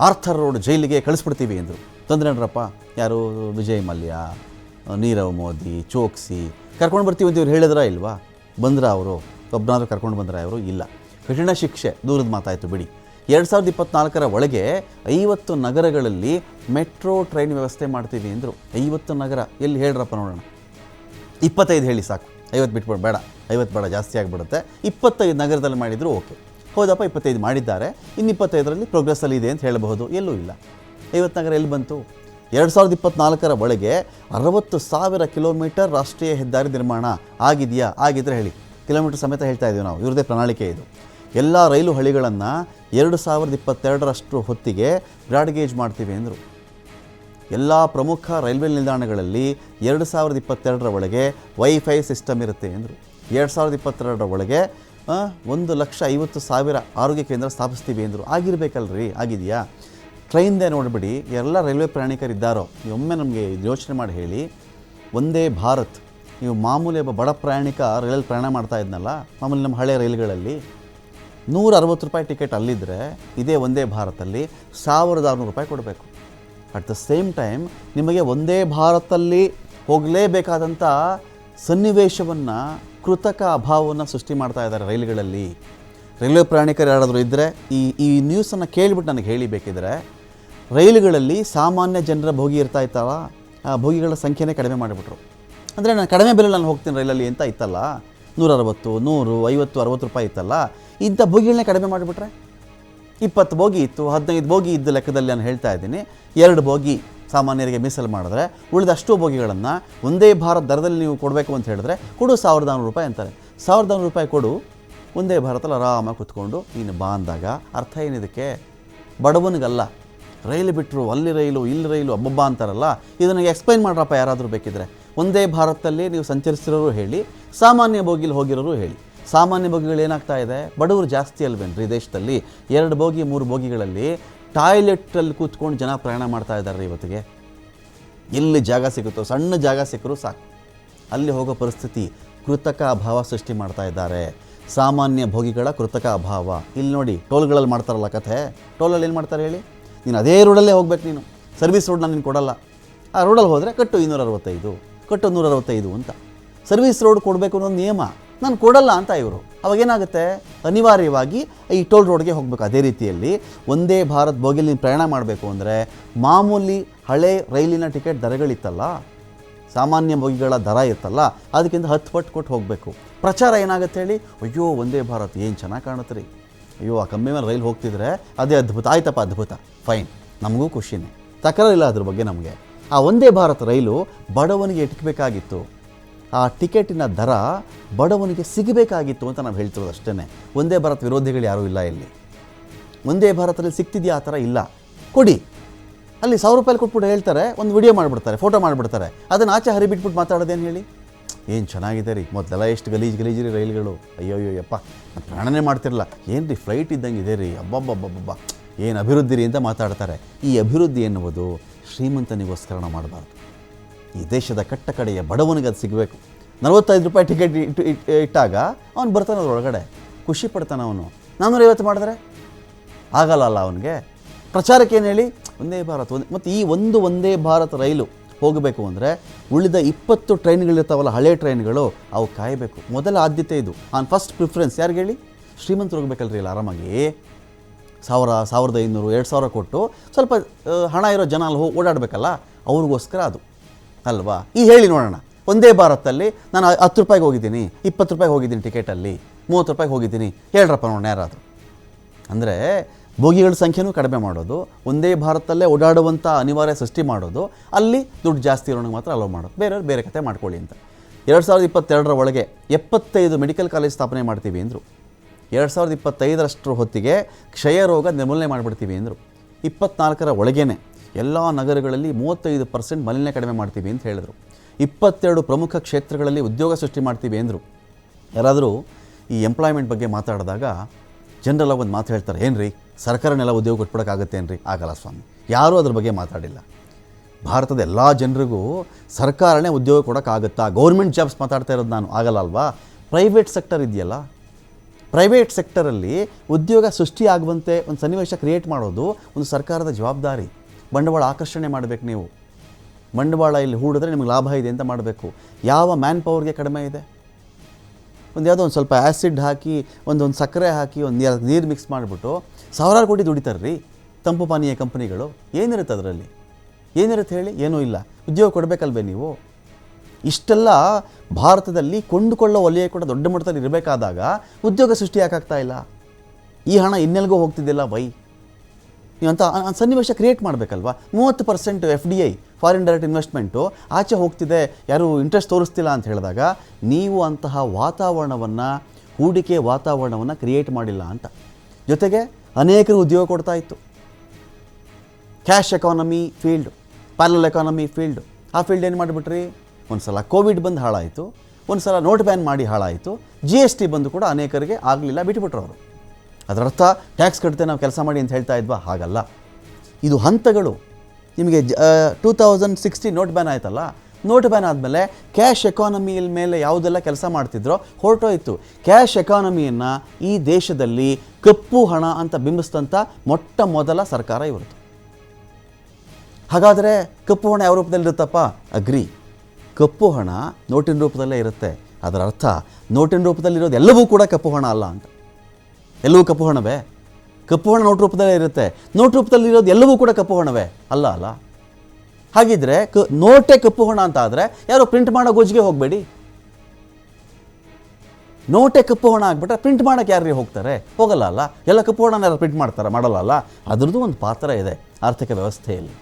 ಆರ್ಥರ್ ರೋಡ್ ಜೈಲಿಗೆ ಕಳಿಸ್ಬಿಡ್ತೀವಿ ಅಂದರು. ತಂದ್ರೇನ್ರಪ್ಪ ಯಾರು? ವಿಜಯ್ ಮಲ್ಯ, ನೀರವ್ ಮೋದಿ, ಚೋಕ್ಸಿ. ಕರ್ಕೊಂಡು ಬರ್ತೀವಿ ಅಂತ ಇವ್ರು ಹೇಳಿದ್ರ ಇಲ್ವಾ? ಬಂದ್ರ ಅವರು? ಒಬ್ಬನಾದ್ರು ಕರ್ಕೊಂಡು ಬಂದ್ರ ಅವರು ಇಲ್ಲ. ಕಠಿಣ ಶಿಕ್ಷೆ, ದೂರದ ಮಾತಾಯಿತು, ಬಿಡಿ. ಎರಡು ಸಾವಿರದ ಇಪ್ಪತ್ನಾಲ್ಕರ ಒಳಗೆ ಐವತ್ತು ನಗರಗಳಲ್ಲಿ ಮೆಟ್ರೋ, ಟ್ರೈನ್ ವ್ಯವಸ್ಥೆ ಮಾಡ್ತೀವಿ ಅಂದರು. ಐವತ್ತು ನಗರ. ಎಲ್ಲಿ ಹೇಳ್ರಪ್ಪ ನೋಡೋಣ? ಇಪ್ಪತ್ತೈದು ಹೇಳಿ ಸಾಕು. ಐವತ್ತು ಬಿಟ್ಬಿಡು, ಬೇಡ. ಐವತ್ತು ಬೇಡ, ಜಾಸ್ತಿ ಆಗಿಬಿಡುತ್ತೆ. ಇಪ್ಪತ್ತೈದು ನಗರದಲ್ಲಿ ಮಾಡಿದರೂ ಓಕೆ. ಹೌದಪ್ಪ, ಇಪ್ಪತ್ತೈದು ಮಾಡಿದ್ದಾರೆ. ಇನ್ನು ಇಪ್ಪತ್ತೈದರಲ್ಲಿ ಪ್ರೋಗ್ರೆಸ್ಸಲ್ಲಿ ಇದೆ ಅಂತ ಹೇಳಬಹುದು. ಎಲ್ಲೂ ಇಲ್ಲ. ಐವತ್ತು ನಗರ ಎಲ್ಲಿ ಬಂತು? ಎರಡು ಸಾವಿರದ ಇಪ್ಪತ್ತ್ನಾಲ್ಕರ ಒಳಗೆ ಅರವತ್ತು ಸಾವಿರ ಕಿಲೋಮೀಟರ್ ರಾಷ್ಟ್ರೀಯ ಹೆದ್ದಾರಿ ನಿರ್ಮಾಣ ಆಗಿದೆಯಾ? ಆಗಿದ್ದರೆ ಹೇಳಿ. ಕಿಲೋಮೀಟರ್ ಸಮೇತ ಹೇಳ್ತಾ ಇದ್ದೀವಿ ನಾವು. ಇವ್ರದೇ ಪ್ರಣಾಳಿಕೆ ಇದು. ಎಲ್ಲ ರೈಲು ಹಳಿಗಳನ್ನು ಎರಡು ಸಾವಿರದ ಇಪ್ಪತ್ತೆರಡರಷ್ಟು ಹೊತ್ತಿಗೆ ಬ್ರಾಡ್ಗೇಜ್ ಮಾಡ್ತೀವಿ ಅಂದರು. ಎಲ್ಲ ಪ್ರಮುಖ ರೈಲ್ವೆ ನಿಲ್ದಾಣಗಳಲ್ಲಿ ಎರಡು ಸಾವಿರದ ಇಪ್ಪತ್ತೆರಡರ ಒಳಗೆ ವೈಫೈ ಸಿಸ್ಟಮ್ ಇರುತ್ತೆ ಅಂದರು ಎರಡು ಸಾವಿರದ ಇಪ್ಪತ್ತೆರಡರ ಒಳಗೆ ಒಂದು ಲಕ್ಷ ಐವತ್ತು ಸಾವಿರ ಆರೋಗ್ಯ ಕೇಂದ್ರ ಸ್ಥಾಪಿಸ್ತೀವಿ ಅಂದರು ಆಗಿರಬೇಕಲ್ರಿ, ಆಗಿದೆಯಾ? ಟ್ರೈನ್ದೇ ನೋಡಿಬಿಡಿ, ಎಲ್ಲ ರೈಲ್ವೆ ಪ್ರಯಾಣಿಕರಿದ್ದಾರೋ ಒಮ್ಮೆ ನಮಗೆ ಯೋಚನೆ ಮಾಡಿ ಹೇಳಿ. ಒಂದೇ ಭಾರತ್, ನೀವು ಮಾಮೂಲಿ ಒಬ್ಬ ಬಡ ಪ್ರಯಾಣಿಕ ರೈಲಲ್ಲಿ ಪ್ರಯಾಣ ಮಾಡ್ತಾ ಇದ್ನಲ್ಲ, ಮಾಮೂಲಿ ನಮ್ಮ ಹಳೆ ರೈಲುಗಳಲ್ಲಿ. ನೂರ ಅರವತ್ತು ರೂಪಾಯಿ ಟಿಕೆಟ್ ಅಲ್ಲಿದ್ದರೆ ಇದೇ ಒಂದೇ ಭಾರತಲ್ಲಿ ಸಾವಿರದ ಆರುನೂರು ರೂಪಾಯಿ ಕೊಡಬೇಕು. ಅಟ್ ದ ಸೇಮ್ ಟೈಮ್ ನಿಮಗೆ ಒಂದೇ ಭಾರತದಲ್ಲಿ ಹೋಗಲೇಬೇಕಾದಂಥ ಸನ್ನಿವೇಶವನ್ನು ಕೃತಕ ಅಭಾವವನ್ನು ಸೃಷ್ಟಿ ಮಾಡ್ತಾ ಇದ್ದಾರೆ ರೈಲುಗಳಲ್ಲಿ. ರೈಲ್ವೆ ಪ್ರಯಾಣಿಕರು ಯಾರಾದರೂ ಇದ್ದರೆ ಈ ಈ ನ್ಯೂಸನ್ನು ಕೇಳಿಬಿಟ್ಟು ನನಗೆ ಹೇಳಿಬೇಕಿದ್ರೆ, ರೈಲುಗಳಲ್ಲಿ ಸಾಮಾನ್ಯ ಜನರ ಭೋಗಿ ಇರ್ತಾ ಇತ್ತಲ್ಲ ಆ ಭೋಗಿಗಳ ಸಂಖ್ಯೆನೇ ಕಡಿಮೆ ಮಾಡಿಬಿಟ್ರು. ಅಂದರೆ ನಾನು ಕಡಿಮೆ ಬೆಲೆ ನಾನು ಹೋಗ್ತೀನಿ ರೈಲಲ್ಲಿ ಅಂತ ಇತ್ತಲ್ಲ? ನೂರ ಅರವತ್ತು ನೂರು, ಐವತ್ತು, ಅರವತ್ತು ರೂಪಾಯಿ ಇತ್ತಲ್ಲ? ಇಂಥ ಭೋಗಿಗಳನ್ನೇ ಕಡಿಮೆ ಮಾಡಿಬಿಟ್ರೆ? ಇಪ್ಪತ್ತು ಬೋಗಿ ಇತ್ತು, ಹದಿನೈದು ಬೋಗಿ ಇದ್ದ ಲೆಕ್ಕದಲ್ಲಿ ನಾನು ಹೇಳ್ತಾ ಇದ್ದೀನಿ. ಎರಡು ಬೋಗಿ ಸಾಮಾನ್ಯರಿಗೆ ಮೀಸಲು ಮಾಡಿದ್ರೆ, ಉಳಿದ ಅಷ್ಟು ಬೋಗಿಗಳನ್ನು ಒಂದೇ ಭಾರತ ದರದಲ್ಲಿ ನೀವು ಕೊಡಬೇಕು ಅಂತ ಹೇಳಿದ್ರೆ, ಕೊಡು ಸಾವಿರದ ನಾನ್ನೂರು ರೂಪಾಯಿ ಅಂತಾರೆ. ಸಾವಿರದ ನಾನ್ನೂರು ರೂಪಾಯಿ ಕೊಡು, ಒಂದೇ ಭಾರತಲ್ಲಿ ಆರಾಮಾಗಿ ಕೂತ್ಕೊಂಡು, ನೀನು ಬಾ ಅಂದಾಗ ಅರ್ಥ ಏನಿದಕ್ಕೆ? ಬಡವನಿಗಲ್ಲ. ರೈಲು ಬಿಟ್ಟರು ಅಲ್ಲಿ ರೈಲು, ಇಲ್ಲಿ ರೈಲು, ಅಬ್ಬಬ್ಬ ಅಂತಾರಲ್ಲ, ಇದನ್ನು ಎಕ್ಸ್ಪ್ಲೈನ್ ಮಾಡ್ರಪ್ಪ ಯಾರಾದರೂ ಬೇಕಿದ್ರೆ. ಒಂದೇ ಭಾರತದಲ್ಲಿ ನೀವು ಸಂಚರಿಸಿರೋರು ಹೇಳಿ, ಸಾಮಾನ್ಯ ಬೋಗಿಲಿ ಹೋಗಿರೋರು ಹೇಳಿ. ಸಾಮಾನ್ಯ ಬೋಗಿಗಳು ಏನಾಗ್ತಾ ಇದೆ? ಬಡವರು ಜಾಸ್ತಿ ಅಲ್ವೇನ್ರಿ ದೇಶದಲ್ಲಿ? ಎರಡು ಬೋಗಿ, ಮೂರು ಬೋಗಿಗಳಲ್ಲಿ ಟಾಯ್ಲೆಟಲ್ಲಿ ಕೂತ್ಕೊಂಡು ಜನ ಪ್ರಯಾಣ ಮಾಡ್ತಾ ಇದ್ದಾರೆ ಇವತ್ತಿಗೆ. ಎಲ್ಲಿ ಜಾಗ ಸಿಗುತ್ತೋ, ಸಣ್ಣ ಜಾಗ ಸಿಕ್ಕರೂ ಸಾಕು. ಅಲ್ಲಿ ಹೋಗೋ ಪರಿಸ್ಥಿತಿ ಕೃತಕ ಅಭಾವ ಸೃಷ್ಟಿ ಮಾಡ್ತಾ ಇದ್ದಾರೆ. ಸಾಮಾನ್ಯ ಭೋಗಿಗಳ ಕೃತಕ ಅಭಾವ. ಇಲ್ಲಿ ನೋಡಿ, ಟೋಲ್ಗಳಲ್ಲಿ ಮಾಡ್ತಾರಲ್ಲ ಕಥೆ. ಟೋಲಲ್ಲಿ ಏನು ಮಾಡ್ತಾರೆ ಹೇಳಿ? ನೀನು ಅದೇ ರೋಡಲ್ಲೇ ಹೋಗ್ಬೇಕು ನೀನು. ಸರ್ವಿಸ್ ರೋಡ್ ನಾನು ನೀನು ಕೊಡಲ್ಲ. ಆ ರೋಡಲ್ಲಿ ಹೋದರೆ ಕಟ್ಟು ಇನ್ನೂರ ಅರವತ್ತೈದು ಕಟ್ಟು ನೂರ ಅರವತ್ತೈದು ಅಂತ. ಸರ್ವಿಸ್ ರೋಡ್ ಕೊಡಬೇಕು ಅನ್ನೋ ನಿಯಮ. ನಾನು ಕೊಡಲ್ಲ ಅಂತ ಇವರು. ಅವಾಗ ಏನಾಗುತ್ತೆ? ಅನಿವಾರ್ಯವಾಗಿ ಈ ಟೋಲ್ ರೋಡ್ಗೆ ಹೋಗಬೇಕು. ಅದೇ ರೀತಿಯಲ್ಲಿ ಒಂದೇ ಭಾರತ್ ಬೋಗಿಲಿ ಪ್ರಯಾಣ ಮಾಡಬೇಕು ಅಂದರೆ ಮಾಮೂಲಿ ಹಳೆ ರೈಲಿನ ಟಿಕೆಟ್ ದರಗಳಿತ್ತಲ್ಲ? ಸಾಮಾನ್ಯ ಬೋಗಿಗಳ ದರ ಇರ್ತಲ್ಲ ಅದಕ್ಕಿಂತ ಹತ್ತು ಪಟ್ಟು ಕೊಟ್ಟು ಹೋಗಬೇಕು. ಪ್ರಚಾರ ಏನಾಗುತ್ತೆ ಹೇಳಿ? ಅಯ್ಯೋ, ಒಂದೇ ಭಾರತ್, ಏನು ಚೆನ್ನಾಗಿ ಕಾಣುತ್ತೆ ರೀ ಅಯ್ಯೋ, ಆ ಕಮ್ಮಿ ಮೇಲೆ ರೈಲು ಹೋಗ್ತಿದ್ರೆ ಅದೇ ಅದ್ಭುತ. ಆಯ್ತಪ್ಪ, ಅದ್ಭುತ. ಫೈನ್. ನಮಗೂ ಖುಷಿನೇ. ತಕರಾರಿಲ್ಲ ಅದ್ರ ಬಗ್ಗೆ ನಮಗೆ. ಆ ಒಂದೇ ಭಾರತ್ ರೈಲು ಬಡವನಿಗೆ ಇಟ್ಕಬೇಕಾಗಿತ್ತು ಆ ಟಿಕೆಟಿನ ದರ ಬಡವನಿಗೆ ಸಿಗಬೇಕಾಗಿತ್ತು ಅಂತ ನಾವು ಹೇಳ್ತಿರೋದು ಅಷ್ಟೇ ಒಂದೇ ಭಾರತ್ ವಿರೋಧಿಗಳು ಯಾರೂ ಇಲ್ಲ ಇಲ್ಲಿ. ಒಂದೇ ಭಾರತದಲ್ಲಿ ಸಿಗ್ತಿದೆಯಾ ಆ ಥರ ಇಲ್ಲ. ಕೊಡಿ. ಅಲ್ಲಿ ಸಾವಿರ ರೂಪಾಯಿ ಕೊಟ್ಬಿಟ್ಟು ಹೇಳ್ತಾರೆ, ಒಂದು ವಿಡಿಯೋ ಮಾಡಿಬಿಡ್ತಾರೆ ಫೋಟೋ ಮಾಡಿಬಿಡ್ತಾರೆ. ಅದನ್ನು ಆಚೆ ಹರಿಬಿಟ್ಬಿಟ್ಟು ಮಾತಾಡೋದೇನು ಹೇಳಿ? ಏನು ಚೆನ್ನಾಗಿದೆ ರೀ, ಮೊದಲೆಲ್ಲ ಎಷ್ಟು ಗಲೀಜು ಗಲೀಜು ರೀ ರೈಲುಗಳು. ಅಯ್ಯೋ ಅಯ್ಯೋ ಯಪ್ಪ ನಾನು ಪ್ರಾಣನೇ ಮಾಡ್ತಿರಲ್ಲ ಏನು ರೀ ಫ್ಲೈಟ್ ಇದ್ದಂಗೆ ಇದೆ ರೀ. ಅಬ್ಬಬ್ಬಬ್ಬಬ್ಬ ಏನು ಅಭಿವೃದ್ಧಿ ರೀ ಅಂತ ಮಾತಾಡ್ತಾರೆ. ಈ ಅಭಿವೃದ್ಧಿ ಎನ್ನುವುದು ಶ್ರೀಮಂತನಿಗೋಸ್ಕರ ಮಾಡಬಾರ್ದು. ಈ ದೇಶದ ಕಟ್ಟ ಕಡೆಯ ಬಡವನಿಗೆ ಅದು ಸಿಗಬೇಕು. ನಲವತ್ತೈದು ರೂಪಾಯಿ ಟಿಕೆಟ್ ಇಟ್ಟು ಇಟ್- ಇಟ್ಟಾಗ ಅವ್ನು ಬರ್ತಾನೆ ಅದರೊಳಗಡೆ. ಖುಷಿ ಪಡ್ತಾನೆ ಅವನು. ನಾನ್ನೂರೈವತ್ತು ಮಾಡಿದ್ರೆ? ಆಗಲ್ಲ ಅಲ್ಲ ಅವನಿಗೆ. ಪ್ರಚಾರಕ್ಕೆ ಏನು ಹೇಳಿ? ಒಂದೇ ಭಾರತ್, ಒಂದೇ ಮತ್ತು ಈ ಒಂದು ಒಂದೇ ಭಾರತ್ ರೈಲು ಹೋಗಬೇಕು ಅಂದರೆ ಉಳಿದ ಇಪ್ಪತ್ತು ಟ್ರೈನ್ಗಳಿರ್ತಾವಲ್ಲ ಹಳೆ ಟ್ರೈನ್ಗಳು, ಅವು ಕಾಯಬೇಕು. ಮೊದಲ ಆದ್ಯತೆ ಇದು. ಆನ್ ಫಸ್ಟ್ ಪ್ರಿಫರೆನ್ಸ್ ಯಾರಿಗೆ ಹೇಳಿ? ಶ್ರೀಮಂತರು ಹೋಗ್ಬೇಕಲ್ರಿ ಇಲ್ಲ ಆರಾಮಾಗಿ. ಸಾವಿರ, ಸಾವಿರದ ಐನೂರು, ಎರಡು ಸಾವಿರ ಕೊಟ್ಟು ಸ್ವಲ್ಪ ಹಣ ಇರೋ ಜನ ಅಲ್ಲಿ ಹೋಗಿ ಓಡಾಡಬೇಕಲ್ಲ? ಅವ್ರಿಗೋಸ್ಕರ ಅದು. ಅಲ್ವಾ? ಈ ಹೇಳಿ ನೋಡೋಣ. ಒಂದೇ ಭಾರತದಲ್ಲಿ ನಾನು ಹತ್ತು ರೂಪಾಯಿಗೆ ಹೋಗಿದ್ದೀನಿ, ಇಪ್ಪತ್ತು ರೂಪಾಯಿಗೆ ಹೋಗಿದ್ದೀನಿ ಟಿಕೆಟಲ್ಲಿ, ಮೂವತ್ತು ರೂಪಾಯಿಗೆ ಹೋಗಿದ್ದೀನಿ. ಹೇಳ್ರಪ್ಪ ನೋಡೋಣ ಯಾರಾದರೂ. ಅಂದರೆ ಬೋಗಿಗಳ ಸಂಖ್ಯೆನೂ ಕಡಿಮೆ ಮಾಡೋದು, ಒಂದೇ ಭಾರತದಲ್ಲೇ ಓಡಾಡುವಂಥ ಅನಿವಾರ್ಯ ಸೃಷ್ಟಿ ಮಾಡೋದು, ಅಲ್ಲಿ ದುಡ್ಡು ಜಾಸ್ತಿ ಇರೋನಿಗೆ ಮಾತ್ರ ಅಲೋ ಮಾಡೋದು. ಬೇರೆಯವ್ರು ಬೇರೆ ಕತೆ ಮಾಡ್ಕೊಳ್ಳಿ ಅಂತ. ಎರಡು ಸಾವಿರದ ಇಪ್ಪತ್ತೆರಡರ ಒಳಗೆ ಎಪ್ಪತ್ತೈದು ಮೆಡಿಕಲ್ ಕಾಲೇಜ್ ಸ್ಥಾಪನೆ ಮಾಡ್ತೀವಿ ಅಂದರು. ಎರಡು ಸಾವಿರದ ಇಪ್ಪತ್ತೈದರಷ್ಟರ ಹೊತ್ತಿಗೆ ಕ್ಷಯ ರೋಗ ನಿರ್ಮೂಲನೆ ಮಾಡಿಬಿಡ್ತೀವಿ ಅಂದರು. ಇಪ್ಪತ್ನಾಲ್ಕರ ಒಳಗೇನೆ. ಎಲ್ಲ ನಗರಗಳಲ್ಲಿ ಮೂವತ್ತೈದು ಪರ್ಸೆಂಟ್ ಮಾಲಿನ್ಯ ಕಡಿಮೆ ಮಾಡ್ತೀವಿ ಅಂತ ಹೇಳಿದರು. ಇಪ್ಪತ್ತೆರಡು ಪ್ರಮುಖ ಕ್ಷೇತ್ರಗಳಲ್ಲಿ ಉದ್ಯೋಗ ಸೃಷ್ಟಿ ಮಾಡ್ತೀವಿ ಅಂದರು. ಯಾರಾದರೂ ಈ ಎಂಪ್ಲಾಯ್ಮೆಂಟ್ ಬಗ್ಗೆ ಮಾತಾಡಿದಾಗ ಜನರಲ್ಲ ಒಂದು ಮಾತು ಹೇಳ್ತಾರೆ ಏನು ರೀ ಸರ್ಕಾರನೆಲ್ಲ ಉದ್ಯೋಗ ಕೊಟ್ಬಿಡೋಕ್ಕಾಗತ್ತೆ ರೀ ಆಗಲ್ಲ ಸ್ವಾಮಿ. ಯಾರೂ ಅದ್ರ ಬಗ್ಗೆ ಮಾತಾಡಿಲ್ಲ. ಭಾರತದ ಎಲ್ಲ ಜನರಿಗೂ ಸರ್ಕಾರನೇ ಉದ್ಯೋಗ ಕೊಡೋಕ್ಕಾಗುತ್ತಾ? ಗೌರ್ಮೆಂಟ್ ಜಾಬ್ಸ್ ಮಾತಾಡ್ತಾ ಇರೋದು ನಾನು. ಆಗಲ್ಲ ಅಲ್ವಾ? ಪ್ರೈವೇಟ್ ಸೆಕ್ಟರ್ ಇದೆಯಲ್ಲ? ಪ್ರೈವೇಟ್ ಸೆಕ್ಟರಲ್ಲಿ ಉದ್ಯೋಗ ಸೃಷ್ಟಿಯಾಗುವಂತೆ ಒಂದು ಸನ್ನಿವೇಶ ಕ್ರಿಯೇಟ್ ಮಾಡೋದು ಒಂದು ಸರ್ಕಾರದ ಜವಾಬ್ದಾರಿ. ಬಂಡವಾಳ ಆಕರ್ಷಣೆ ಮಾಡಬೇಕು ನೀವು. ಬಂಡವಾಳ ಇಲ್ಲಿ ಹೂಡಿದ್ರೆ ನಿಮಗೆ ಲಾಭ ಇದೆ ಅಂತ ಮಾಡಬೇಕು. ಯಾವ ಮ್ಯಾನ್ ಪವರ್ಗೆ ಕಡಿಮೆ ಇದೆ? ಒಂದು ಯಾವುದೋ ಒಂದು ಸ್ವಲ್ಪ ಆ್ಯಸಿಡ್ ಹಾಕಿ ಒಂದೊಂದು ಸಕ್ಕರೆ ಹಾಕಿ, ಒಂದು ನೀರು ಮಿಕ್ಸ್ ಮಾಡಿಬಿಟ್ಟು ಸಾವಿರಾರು ಕೋಟಿ ದುಡಿತಾರೆ ರೀ ತಂಪು ಪಾನೀಯ ಕಂಪನಿಗಳು. ಏನಿರುತ್ತೆ ಅದರಲ್ಲಿ? ಏನಿರುತ್ತೆ ಹೇಳಿ? ಏನೂ ಇಲ್ಲ. ಉದ್ಯೋಗ ಕೊಡಬೇಕಲ್ವೇ ನೀವು? ಇಷ್ಟೆಲ್ಲ ಭಾರತದಲ್ಲಿ ಕೊಂಡುಕೊಳ್ಳೋ ವಲಯ ಕೂಡ ದೊಡ್ಡ ಮಟ್ಟದಲ್ಲಿ ಇರಬೇಕಾದಾಗ ಉದ್ಯೋಗ ಸೃಷ್ಟಿ ಯಾಕಾಗ್ತಾ ಇಲ್ಲ? ಈ ಹಣ ಇನ್ನೆಲ್ಗೋ ಹೋಗ್ತಿದ್ದಿಲ್ಲ, ವೈ? ಅಂತ ಸನ್ನಿವೇಶ ಕ್ರಿಯೇಟ್ ಮಾಡಬೇಕಲ್ವಾ? ಮೂವತ್ತು percent F D I foreign direct investment ಆಚೆ ಹೋಗ್ತಿದೆ, ಯಾರು ಇಂಟ್ರೆಸ್ಟ್ ತೋರಿಸ್ತಿಲ್ಲ ಅಂತ ಹೇಳಿದಾಗ, ನೀವು ಅಂತಹ ವಾತಾವರಣವನ್ನು, ಹೂಡಿಕೆ ವಾತಾವರಣವನ್ನು ಕ್ರಿಯೇಟ್ ಮಾಡಿಲ್ಲ ಅಂತ. ಜೊತೆಗೆ ಅನೇಕರು ಉದ್ಯೋಗ ಕೊಡ್ತಾ ಇತ್ತು. Cash economy field parallel economy field ಆ ಫೀಲ್ಡ್ ಏನು ಮಾಡಿಬಿಟ್ರಿ? ಒಂದು ಸಲ ಕೋವಿಡ್ ಬಂದು ಹಾಳಾಯಿತು ಒಂದು ಸಲ ನೋಟ್ ಬ್ಯಾನ್ ಮಾಡಿ ಹಾಳಾಯಿತು ಜಿ ಎಸ್ ಟಿ ಬಂದು ಕೂಡ ಅನೇಕರಿಗೆ ಆಗಲಿಲ್ಲ, ಬಿಟ್ಬಿಟ್ರು ಅವರು. ಅದರರ್ಥ ಟ್ಯಾಕ್ಸ್ ಕಟ್ಟುತ್ತೆ ನಾವು ಕೆಲಸ ಮಾಡಿ ಅಂತ ಹೇಳ್ತಾ ಇದ್ವಾ? ಹಾಗಲ್ಲ. ಇದು ಹಂತಗಳು. ನಿಮಗೆ two thousand sixty note ban ಆಯ್ತಲ್ಲ? ನೋಟ್ ಬ್ಯಾನ್ ಆದಮೇಲೆ ಕ್ಯಾಶ್ ಎಕಾನಮಿ ಮೇಲೆ ಯಾವುದೆಲ್ಲ ಕೆಲಸ ಮಾಡ್ತಿದ್ರೋ ಹೊರಟೋಯ್ತು. ಕ್ಯಾಶ್ ಎಕಾನಮಿಯನ್ನು ಈ ದೇಶದಲ್ಲಿ ಕಪ್ಪು ಹಣ ಅಂತ ಬಿಂಬಿಸಿದಂಥ ಮೊಟ್ಟ ಮೊದಲ ಸರ್ಕಾರ ಇವರದು ಹಾಗಾದರೆ ಕಪ್ಪು ಹಣ ಯಾವ ರೂಪದಲ್ಲಿರುತ್ತಪ್ಪ ಅಗ್ರಿ. ಕಪ್ಪು ಹಣ ನೋಟಿನ ರೂಪದಲ್ಲೇ ಇರುತ್ತೆ. ಅದರ ಅರ್ಥ ನೋಟಿನ ರೂಪದಲ್ಲಿರೋದು ಎಲ್ಲವೂ ಕೂಡ ಕಪ್ಪು ಹಣ ಅಲ್ಲ ಅಂತ. ಎಲ್ಲವೂ ಕಪ್ಪು ಹಣವೇ? ಕಪ್ಪು ಹಣ ನೋಟ್ ರೂಪದಲ್ಲೇ ಇರುತ್ತೆ. ನೋಟ್ ರೂಪದಲ್ಲಿರೋದು ಎಲ್ಲವೂ ಕೂಡ ಕಪ್ಪು ಹಣವೇ? ಅಲ್ಲ ಅಲ್ಲ. ಹಾಗಿದ್ರೆ ಕ ನೋಟೇ ಕಪ್ಪು ಹಣ ಅಂತ ಆದರೆ ಯಾರೋ ಪ್ರಿಂಟ್ ಮಾಡೋ ಗೋಜಿಗೆ ಹೋಗಬೇಡಿ. ನೋಟೇ ಕಪ್ಪು ಹಣ ಆಗ್ಬಿಟ್ರೆ ಪ್ರಿಂಟ್ ಮಾಡೋಕ್ಕೆ ಯಾರಿಗೆ ಹೋಗ್ತಾರೆ? ಹೋಗಲ್ಲ, ಅಲ್ಲ. ಎಲ್ಲ ಕಪ್ಪು ಹಣನ ಯಾರು ಪ್ರಿಂಟ್ ಮಾಡ್ತಾರೆ, ಮಾಡಲ್ಲ, ಅಲ್ಲ. ಅದ್ರದ್ದು ಒಂದು ಪಾತ್ರ ಇದೆ, ಆರ್ಥಿಕ ವ್ಯವಸ್ಥೆಯಲ್ಲಿ.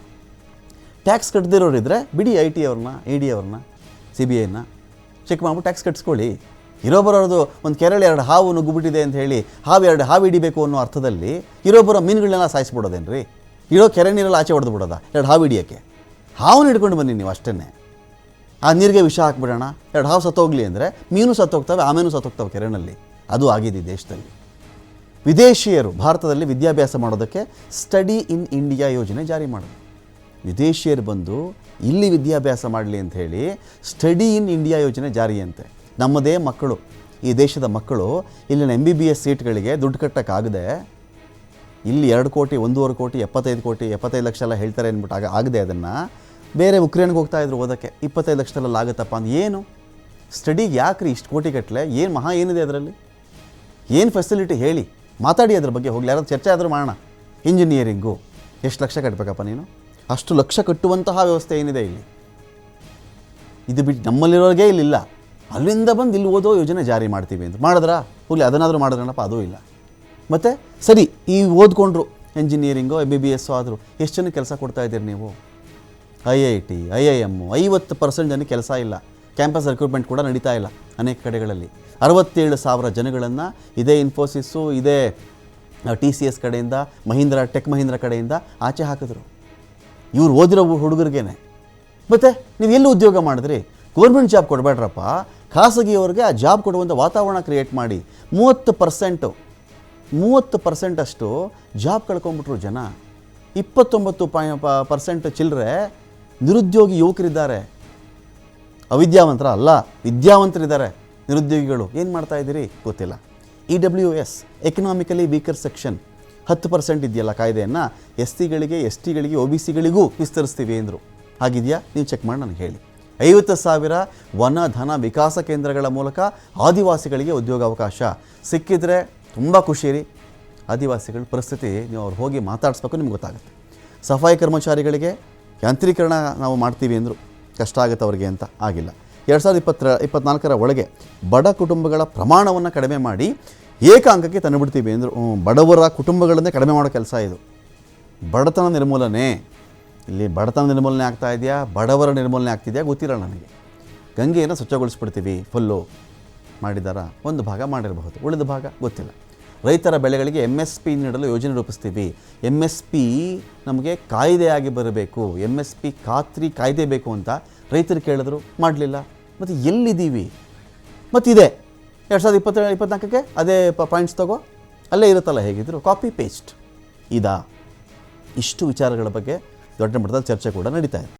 ಟ್ಯಾಕ್ಸ್ ಕಟ್ಟದಿರೋರಿದ್ರೆ ಬಿಡಿ ಐ ಟಿ ಅವ್ರನ್ನ ಇ ಡಿ ಅವ್ರನ್ನ ಸಿ ಬಿ ಐನ ಚೆಕ್ ಮಾಡ್ಬಿಟ್ಟು ಟ್ಯಾಕ್ಸ್ ಕಟ್ಸ್ಕೊಳ್ಳಿ. ಇರೋ ಬರೋದು ಒಂದು ಕೆರಳು ಎರಡು ಹಾವು ನುಗ್ಗುಬಿಟ್ಟಿದೆ ಅಂತ ಹೇಳಿ ಹಾವು ಎರಡು ಹಾವು ಹಿಡಿಬೇಕು ಅನ್ನೋ ಅರ್ಥದಲ್ಲಿ ಇರೋಬರೋ ಮೀನುಗಳನ್ನೆಲ್ಲ ಸಾಯಿಸ್ಬಿಡೋದೇನು ರೀ ಇರೋ ಕೆರೆ ನೀರಲ್ಲಿ ಆಚೆ ಹೊಡೆದು ಬಿಡೋದ? ಎರಡು ಹಾವು ಹಿಡಿಯೋಕ್ಕೆ. ಹಾವನ್ನು ಹಿಡ್ಕೊಂಡು ಬನ್ನಿ ನೀವು ಅಷ್ಟೇ ಆ ನೀರಿಗೆ ವಿಷ ಹಾಕ್ಬಿಡೋಣ. ಎರಡು ಹಾವು ಸತ್ತೋಗ್ಲಿ ಅಂದರೆ ಮೀನು ಸತ್ತೋಗ್ತವೆ, ಆಮೇನು ಸತ್ತೋಗ್ತವೆ ಕೆರೆನಲ್ಲಿ. ಅದು ಆಗಿದೆ ದೇಶದಲ್ಲಿ. ವಿದೇಶಿಯರು ಭಾರತದಲ್ಲಿ ವಿದ್ಯಾಭ್ಯಾಸ ಮಾಡೋದಕ್ಕೆ ಸ್ಟಡಿ ಇನ್ ಇಂಡಿಯಾ ಯೋಜನೆ ಜಾರಿ ಮಾಡೋದು. ವಿದೇಶಿಯರು ಬಂದು ಇಲ್ಲಿ ವಿದ್ಯಾಭ್ಯಾಸ ಮಾಡಲಿ ಅಂತ ಹೇಳಿ ಸ್ಟಡಿ ಇನ್ ಇಂಡಿಯಾ ಯೋಜನೆ ಜಾರಿಯಂತೆ. ನಮ್ಮದೇ ಮಕ್ಕಳು, ಈ ದೇಶದ ಮಕ್ಕಳು, ಇಲ್ಲಿನ ಎಂ ಬಿ ಬಿ ಎಸ್ ಸೀಟ್ಗಳಿಗೆ ದುಡ್ಡು ಕಟ್ಟೋಕ್ಕಾಗದೆ, ಇಲ್ಲಿ ಎರಡು ಕೋಟಿ, ಒಂದೂವರೆ ಕೋಟಿ, ಎಪ್ಪತ್ತೈದು ಕೋಟಿ, ಎಪ್ಪತ್ತೈದು ಲಕ್ಷ ಎಲ್ಲ ಹೇಳ್ತಾರೆ ಅಂದ್ಬಿಟ್ಟು ಆಗ ಆಗದೆ ಅದನ್ನು, ಬೇರೆ ಉಕ್ರೇನ್ಗೆ ಹೋಗ್ತಾ ಇದ್ರು ಓದೋಕ್ಕೆ, ಇಪ್ಪತ್ತೈದು ಲಕ್ಷದಲ್ಲಿ ಆಗುತ್ತಪ್ಪ ಅಂದ್ರೆ ಏನು? ಸ್ಟಡಿಗೆ ಯಾಕ್ರಿ ಇಷ್ಟು ಕೋಟಿ ಕಟ್ಟಲೆ ಏನು ಮಹಾ ಏನಿದೆ ಅದರಲ್ಲಿ? ಏನು ಫೆಸಿಲಿಟಿ ಹೇಳಿ? ಮಾತಾಡಿ ಅದ್ರ ಬಗ್ಗೆ ಹೋಗಲಿ, ಯಾರಾದ್ರು ಚರ್ಚೆ ಆದರೂ ಮಾಡೋಣ. ಇಂಜಿನಿಯರಿಂಗು ಎಷ್ಟು ಲಕ್ಷ ಕಟ್ಟಬೇಕಪ್ಪ ನೀನು? ಅಷ್ಟು ಲಕ್ಷ ಕಟ್ಟುವಂತಹ ವ್ಯವಸ್ಥೆ ಏನಿದೆ ಇಲ್ಲಿ? ಇದು ಬಿಟ್ಟು ನಮ್ಮಲ್ಲಿರೋರಿಗೆ ಇಲ್ಲಿಲ್ಲ. ಅಲ್ಲಿಂದ ಬಂದು ಇಲ್ಲಿ ಓದೋ ಯೋಜನೆ ಜಾರಿ ಮಾಡ್ತೀವಿ ಅಂತ. ಮಾಡಿದ್ರಾ? ಹೋಗಲಿ, ಅದನ್ನಾದರೂ ಮಾಡಿದ್ರಣಪ್ಪ ಅದೂ ಇಲ್ಲ. ಮತ್ತು, ಸರಿ, ಈ ಓದ್ಕೊಂಡ್ರು engineering M B B S ಆದರೂ, ಎಷ್ಟು ಜನ ಕೆಲಸ ಕೊಡ್ತಾ ಇದ್ದೀರಿ ನೀವು? I I T, I I M ಐವತ್ತು ಪರ್ಸೆಂಟ್ ಜನಕ್ಕೆ ಕೆಲಸ ಇಲ್ಲ. ಕ್ಯಾಂಪಸ್ ರಿಕ್ರೂಟ್ಮೆಂಟ್ ಕೂಡ ನಡೀತಾ ಇಲ್ಲ ಅನೇಕ ಕಡೆಗಳಲ್ಲಿ. ಅರವತ್ತೇಳು ಸಾವಿರ ಜನಗಳನ್ನು ಇದೇ ಇನ್ಫೋಸಿಸ್ಸು ಇದೇ ಟಿ ಸಿ ಎಸ್ ಕಡೆಯಿಂದ, ಮಹೀಂದ್ರ ಟೆಕ್ ಮಹೀಂದ್ರ ಕಡೆಯಿಂದ ಆಚೆ ಹಾಕಿದ್ರು. ಇವ್ರು ಓದಿರೋ ಹುಡುಗರಿಗೇನೆ. ಮತ್ತು, ನೀವು ಎಲ್ಲಿ ಉದ್ಯೋಗ ಮಾಡಿದ್ರಿ? Government job ಕೊಡಬೇಡ್ರಪ್ಪ. ಖಾಸಗಿಯವ್ರಿಗೆ ಆ ಜಾಬ್ ಕೊಡುವಂಥ ವಾತಾವರಣ ಕ್ರಿಯೇಟ್ ಮಾಡಿ ಮೂವತ್ತು ಪರ್ಸೆಂಟು ಮೂವತ್ತು ಪರ್ಸೆಂಟಷ್ಟು ಜಾಬ್ ಕಳ್ಕೊಂಬಿಟ್ರು ಜನ. ಇಪ್ಪತ್ತೊಂಬತ್ತು ಪಾಯ್ ಪರ್ಸೆಂಟ್ ಚಿಲ್ಲರೆ ನಿರುದ್ಯೋಗಿ ಯುವಕರಿದ್ದಾರೆ. ಅವಿದ್ಯಾವಂತರ ಅಲ್ಲ, ವಿದ್ಯಾವಂತರಿದ್ದಾರೆ ನಿರುದ್ಯೋಗಿಗಳು. ಏನು ಮಾಡ್ತಾ ಇದ್ದೀರಿ? ಗೊತ್ತಿಲ್ಲ. E W S economically weaker section ಹತ್ತು ಪರ್ಸೆಂಟ್ ಇದೆಯಲ್ಲ ಕಾಯ್ದೆಯನ್ನು. ಎಸ್ ಟಿಗಳಿಗೆ ಎಸ್ ಟಿಗಳಿಗೆ ಒ ಬಿ ಸಿಗಳಿಗೂ ವಿಸ್ತರಿಸ್ತೀವಿ ಅಂದರು. ಹಾಗಿದೆಯಾ? ನೀವು ಚೆಕ್ ಮಾಡಿ ನನಗೆ ಹೇಳಿ. ಐವತ್ತು ಸಾವಿರ ವನ ಧನ ವಿಕಾಸ ಕೇಂದ್ರಗಳ ಮೂಲಕ ಆದಿವಾಸಿಗಳಿಗೆ ಉದ್ಯೋಗಾವಕಾಶ ಸಿಕ್ಕಿದರೆ ತುಂಬ ಖುಷಿ ರೀ. ಆದಿವಾಸಿಗಳ ಪರಿಸ್ಥಿತಿ ನೀವು ಅವ್ರು ಹೋಗಿ ಮಾತಾಡಿಸ್ಬೇಕು ನಿಮ್ಗೆ ಗೊತ್ತಾಗುತ್ತೆ. ಸಫಾಯಿ ಕರ್ಮಚಾರಿಗಳಿಗೆ ಯಾಂತ್ರೀಕರಣ ನಾವು ಮಾಡ್ತೀವಿ ಅಂದರು ಕಷ್ಟ ಆಗುತ್ತೆ ಅವ್ರಿಗೆ ಅಂತ ಆಗಿಲ್ಲ. ಎರಡು ಸಾವಿರದ ಇಪ್ಪತ್ತರ, ಇಪ್ಪತ್ನಾಲ್ಕರ ಒಳಗೆ ಬಡ ಕುಟುಂಬಗಳ ಪ್ರಮಾಣವನ್ನು ಕಡಿಮೆ ಮಾಡಿ ಏಕಾಂಕಕ್ಕೆ ತಂದುಬಿಡ್ತೀವಿ ಅಂದರು. ಬಡವರ ಕುಟುಂಬಗಳನ್ನೇ ಕಡಿಮೆ ಮಾಡೋ ಕೆಲಸ ಇದು. ಬಡತನ ನಿರ್ಮೂಲನೆ. ಇಲ್ಲಿ ಬಡತನ ನಿರ್ಮೂಲನೆ ಆಗ್ತಾ ಇದೆಯಾ? ಬಡವರ ನಿರ್ಮೂಲನೆ ಆಗ್ತಿದೆಯಾ? ಗೊತ್ತಿಲ್ಲ ನನಗೆ. ಗಂಗೆಯನ್ನು ಸ್ವಚ್ಛಗೊಳಿಸ್ಬಿಡ್ತೀವಿ, ಫುಲ್ಲು ಮಾಡಿದಾರ? ಒಂದು ಭಾಗ ಮಾಡಿರಬಹುದು. ಉಳಿದ ಭಾಗ? ಗೊತ್ತಿಲ್ಲ. ರೈತರ ಬೆಳೆಗಳಿಗೆ ಎಂ ಎಸ್ ಪಿ ನೀಡಲು ಯೋಜನೆ ರೂಪಿಸ್ತೀವಿ. ಎಂ ಎಸ್ ಪಿ ನಮಗೆ ಕಾಯ್ದೆಯಾಗಿ ಬರಬೇಕು. ಎಂ ಎಸ್ ಪಿ ಖಾತ್ರಿ ಕಾಯ್ದೆ ಬೇಕು ಅಂತ ರೈತರು ಕೇಳಿದ್ರು. ಮಾಡಲಿಲ್ಲ. ಮತ್ತು ಎಲ್ಲಿದ್ದೀವಿ? ಮತ್ತಿದೆ. ಎರಡು ಸಾವಿರದ ಇಪ್ಪತ್ತ ಇಪ್ಪತ್ನಾಲ್ಕಕ್ಕೆ ಅದೇ ಪಾಯಿಂಟ್ಸ್ ತಗೋ. ಅಲ್ಲೇ ಇರುತ್ತಲ್ಲ ಹೇಗಿದ್ರು? ಕಾಪಿ ಪೇಸ್ಟ್ ಇದಾ? ಇಷ್ಟು ವಿಚಾರಗಳ ಬಗ್ಗೆ ದೊಡ್ಡ ಮಟ್ಟದಲ್ಲಿ ಚರ್ಚೆ ಕೂಡ ನಡೀತಾ ಇದೆ.